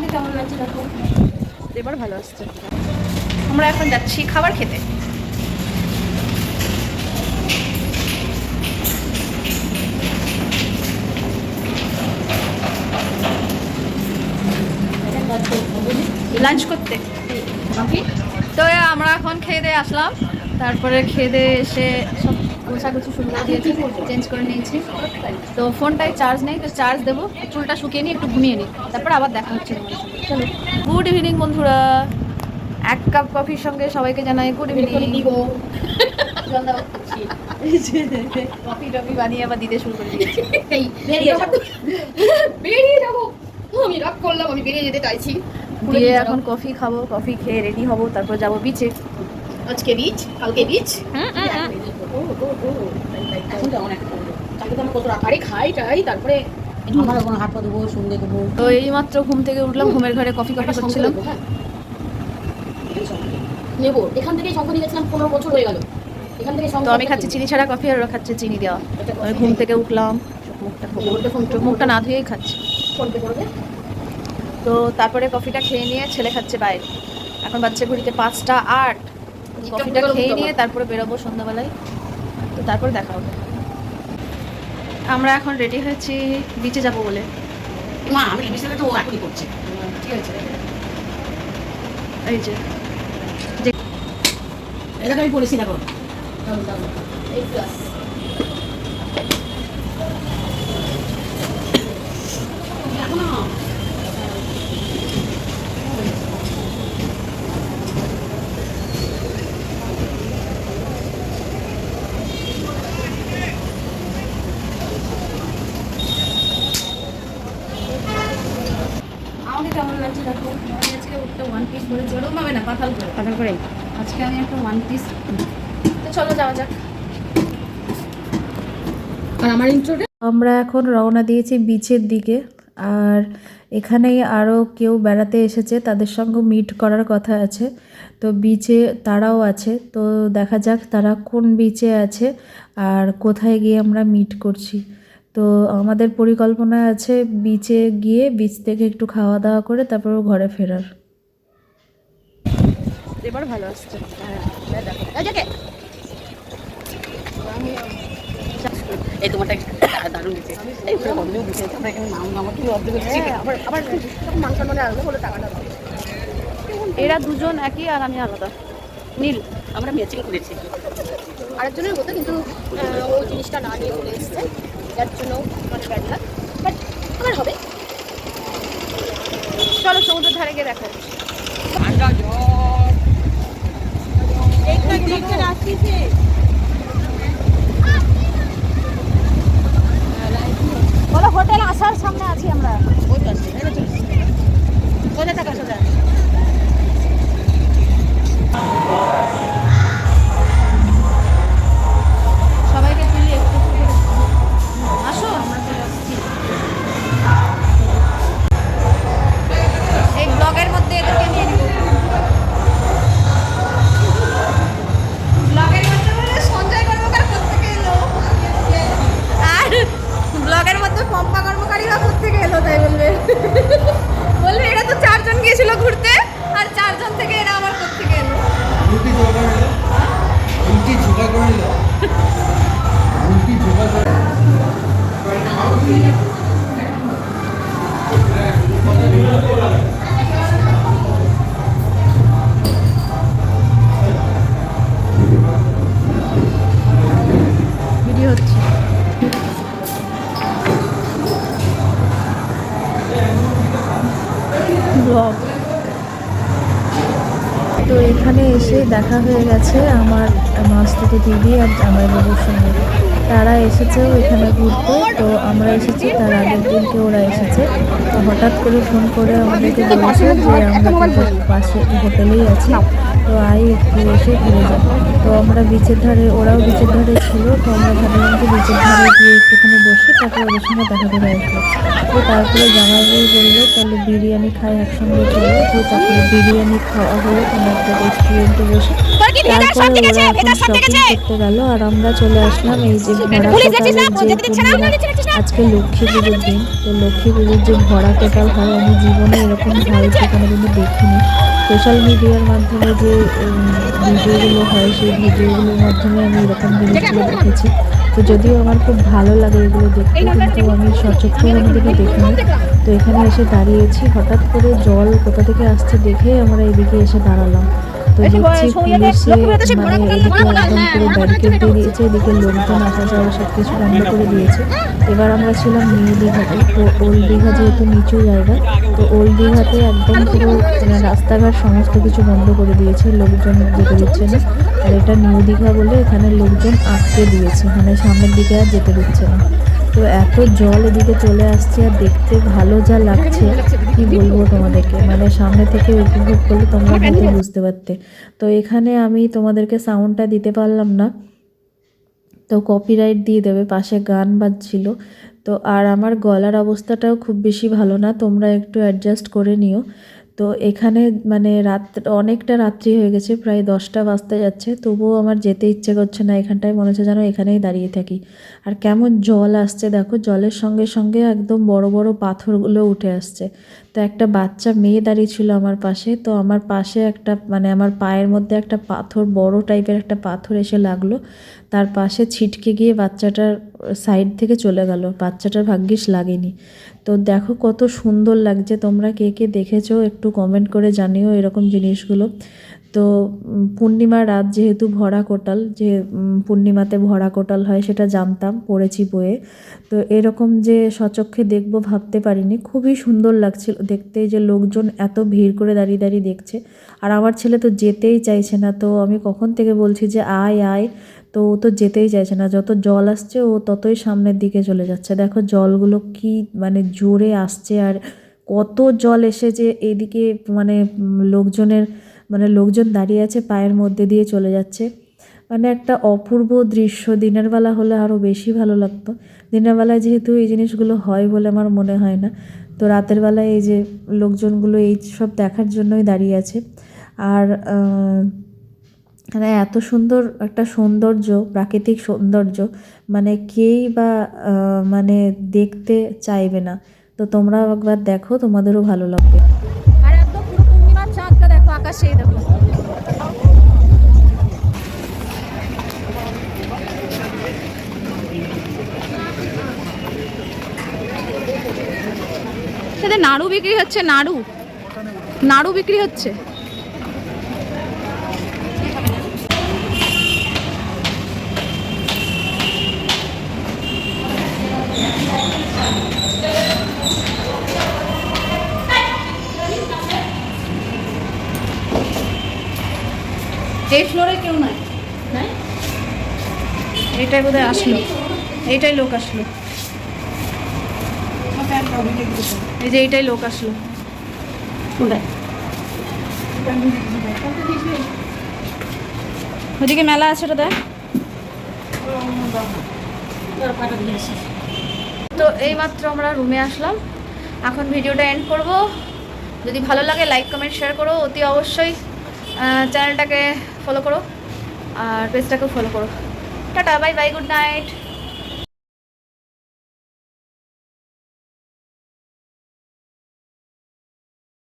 আমাকে কেমন লাগছে দেখো? এবার ভালো আসছে। আমরা এখন যাচ্ছি খাবার খেতে। লাঞ্চ করতে। তো আমরা এখন খেয়ে দিয়ে আসলাম। তারপরে খেয়ে দিয়ে এসে সব গোছাগুছি শুরু করে দিয়েছি চেঞ্জ করে নিয়েছি। তো ফোনটায় চার্জ নেই তো চার্জ দেবো। চুলটা শুকিয়ে নিই একটু ঘুমিয়ে নিই। তারপর আবার দেখা হচ্ছে চলো। গুড ইভিনিং বন্ধুরা। এক কাপ কফির সঙ্গে সবাইকে জানাই গুড ইভিনিং কফি টফি বানিয়ে আবার দিতে শুরু করে দিয়েছি। বেরিয়ে যাব আমি রাগ করলাম আমি বেরিয়ে যেতে চাইছি। দিয়ে এখন কফি খাব কফি খেয়ে রেডি হব তারপর যাব বিচে আজকে বিচ কালকে তো খাই তারপরে তো এইমাত্র ঘুম থেকে উঠলাম ঘুমের ঘরে কফি কফি করছিলাম। নেব। এখান থেকেই শঙ্খ নিয়ে গেছিলাম পনেরো বছর হয়ে গেল। এখান থেকে তো আমি খাচ্ছি চিনি ছাড়া কফি আর ওরা খাচ্ছে চিনি দেওয়া। আমি ঘুম থেকে উঠলাম। মুখটা মুখটা না ধুয়েই খাচ্ছি। করবে তো তারপরে কফিটা খেয়ে নিয়ে ছেলে খাচ্ছে বাইরে। এখন বাচ্চা ঘুরিতে পাঁচটা আট। কফিটা খেয়ে নিয়ে তারপরে বেরোবো সন্ধ্যাবেলায়। তো তারপরে দেখা হবে। আমরা এখন রেডি হয়েছি বিচে যাব বলে। মা আমি বিচে তো ও এখনই করছে। ঠিক আছে। এই যে। এটা আমি পড়েছি দেখো। এই প্লাস একটা ওয়ান পিস পরেছি ওরকম হবে না পাতাল করে। পাঠান করে আজকে আমি একটা ওয়ান পিস তো চলো যাওয়া যাক। আর আমার ইন্ট্রোটা আমরা এখন রওনা দিয়েছি বিচের দিকে। আর এখানেই আরও কেউ বেড়াতে এসেছে তাদের সঙ্গে মিট করার কথা আছে। তো বিচে তারাও আছে। তো দেখা যাক তারা কোন বিচে আছে আর কোথায় গিয়ে আমরা মিট করছি। তো আমাদের পরিকল্পনা আছে বিচে গিয়ে বিচ থেকে একটু খাওয়া দাওয়া করে তারপর ঘরে ফেরার। এবার ভালো আসছে। এই তোমারটা দারুণ দিচ্ছে। এই পুরো বন্ধ দিচ্ছে আমরা এখানে নাম নামা কি অর্ধেক আবার আবার মাংস মানে আলাদা বলে টাকাটা এরা দুজন একই আর আমি আলাদা। নীল। আমরা ম্যাচিং করেছি। আরেকজনের মতো কিন্তু ও জিনিসটা না নিয়ে চলে এসছে। যার জন্য মানে ব্যাড লাগ বাট আমার হবে। চলো সমুদ্রের ধারে গিয়ে দেখো বলো হোটেল আসার সামনে আছি আমরা। কোথায় থাকা সোজা? Thank you. এসে দেখা হয়ে গেছে আমার মাস্তুতো দিদি আর জামাই বাবুর সঙ্গে। তারা এসেছেও এখানে ঘুরতে, তো আমরা এসেছি তার আগের দিনকে ওরা এসেছে। তো হঠাৎ করে ফোন করে আমাদেরকে বলেছে যে আমরা পাশে হোটেলেই আছি, তো আই একটু এসে ঘুরে যাব তো আমরা বিচের ধারে, ওরাও বিচের ধারে ছিল, তো আমরা ভাবলাম যে বিচের গিয়ে একটুখানি বসে তারপরে ওদের সঙ্গে দেখা করে আসব তো তারপরে জামাইবাবু বলল তাহলে বিরিয়ানি খাই একসঙ্গে চলো। তো তারপরে বিরিয়ানি খাওয়া হলো কোনো একটা রেস্টুরেন্টে বসে তারপরে ওরা এখন শপিং করতে গেল আর আমরা চলে আসলাম এই যে ভরা যে আজকে লক্ষ্মী পুজোর দিন। তো লক্ষ্মী পুজোর যে ভরা কোটাল হয় আমি জীবনে এরকম হয়েছে কোনোদিনও দেখিনি। সোশ্যাল মিডিয়ার মাধ্যমে যে ভিডিওগুলো হয় সেই ভিডিওগুলোর মাধ্যমে আমি এরকম জিনিসগুলো দেখেছি। তো যদিও আমার খুব ভালো লাগে এগুলো দেখতে কিন্তু আমি সচক্ষে কোনোদিনও দেখিনি। তো এখানে এসে দাঁড়িয়েছি। হঠাৎ করে জল কোথা থেকে আসছে দেখে আমরা এদিকে এসে দাঁড়ালাম। তো দেখছি পুলিশে মানে এদিকে একদম ব্যারিকেড দিয়ে দিয়েছে এদিকে লোকজন আসা যাওয়া সব কিছু বন্ধ করে দিয়েছে। এবার আমরা ছিলাম নিউ দীঘাতে তো ওল্ড দীঘা যেহেতু নিচু জায়গা তো ওল্ড দীঘাতে একদম পুরো মানে রাস্তাঘাট সমস্ত কিছু বন্ধ করে দিয়েছে লোকজন যেতে দিচ্ছে না। আর এটা নিউ দীঘা বলে এখানে লোকজন আটকে দিয়েছে মানে সামনের দিকে আর যেতে দিচ্ছে না। তো এত জল এদিকে চলে আসছে আর দেখতে ভালো যা লাগছে। কি বলব তোমাদেরকে? মানে সামনে থেকে উপভোগ করলে তোমরা হয়তো বুঝতে পারতে। তো এখানে আমি তোমাদেরকে সাউন্ডটা দিতে পারলাম না। তো কপিরাইট দিয়ে দেবে, পাশে গান বাজছিল। তো আর আমার গলার অবস্থাটাও খুব বেশি ভালো না। তোমরা একটু অ্যাডজাস্ট করে নিও। তো এখানে মানে রাত, অনেকটা রাত্রি হয়ে গেছে, প্রায় দশটা বাজতে যাচ্ছে। তবুও আমার যেতে ইচ্ছে করছে না, এখানটায় মনে হচ্ছে যেন এখানেই দাঁড়িয়ে থাকি। আর কেমন জল আসছে দেখো, জলের সঙ্গে সঙ্গে একদম বড় বড় পাথরগুলো উঠে আসছে। তো একটা বাচ্চা মেয়ে দাঁড়িয়ে ছিল আমার পাশে, তো আমার পাশে একটা মানে আমার পায়ের মধ্যে একটা পাথর, বড় টাইপের একটা পাথর এসে লাগল। তার পাশে ছিটকে গিয়ে বাচ্চাটার সাইড থেকে চলে গেল। বাচ্চাটার ভাগ্যিস লাগেনি। তো দেখো কত সুন্দর লাগছে। তোমরা কে কে দেখেছ একটু কমেন্ট করে জানিও এরকম জিনিসগুলো। তো পূর্ণিমার রাত যেহেতু ভরা কোটাল, যে পূর্ণিমাতে ভরা কোটাল হয় সেটা জানতাম, পড়েছি বইয়ে। তো এরকম যে সচক্ষে দেখব ভাবতে পারিনি। খুবই সুন্দর লাগছিল দেখতে যে লোকজন এত ভিড় করে দাঁড়িয়ে দাঁড়িয়ে দেখছে। আর আমার ছেলে তো যেতেই চাইছে না। তো আমি কখন থেকে বলছি যে, আয় আয়। তো ও তো যেতেই চাইছে না। যত জল আসছে, ও ততই সামনের দিকে চলে যাচ্ছে। দেখো জলগুলো কি মানে জোরে আসছে আর কত জল এসে যে এদিকে মানে লোকজনের মানে লোকজন দাঁড়িয়ে আছে পায়ের মধ্যে দিয়ে চলে যাচ্ছে। মানে একটা অপূর্ব দৃশ্য। দিনের বেলা হলে আরও বেশি ভালো লাগতো। দিনের বেলায় যেহেতু এই জিনিসগুলো হয় বলে আমার মনে হয় না। তো রাতের বেলায় এই যে লোকজনগুলো এই সব দেখার জন্যই দাঁড়িয়ে আছে। আর মানে এত সুন্দর একটা সৌন্দর্য, প্রাকৃতিক সৌন্দর্য মানে কেই বা মানে দেখতে চাইবে না। তো তোমরা একবার দেখো, তোমাদেরও ভালো লাগবে। আর নাড়ু বিক্রি হচ্ছে, নাড়ু। নাড়ু বিক্রি হচ্ছে। এই ফ্লোরে কেউ নাই। এটাই বোধহয় আসলো। এইটাই লোক আসলো। এই যে এইটাই লোক আসলো। ওদিকে মেলা আছে ওটা দেখ তো এইমাত্র আমরা রুমে আসলাম। এখন ভিডিওটা এন্ড করব। যদি ভালো লাগে লাইক কমেন্ট শেয়ার করো। অতি অবশ্যই চ্যানেলটাকে ফলো করো আর পেজটাকেও ফলো করো। Tata bye bye good night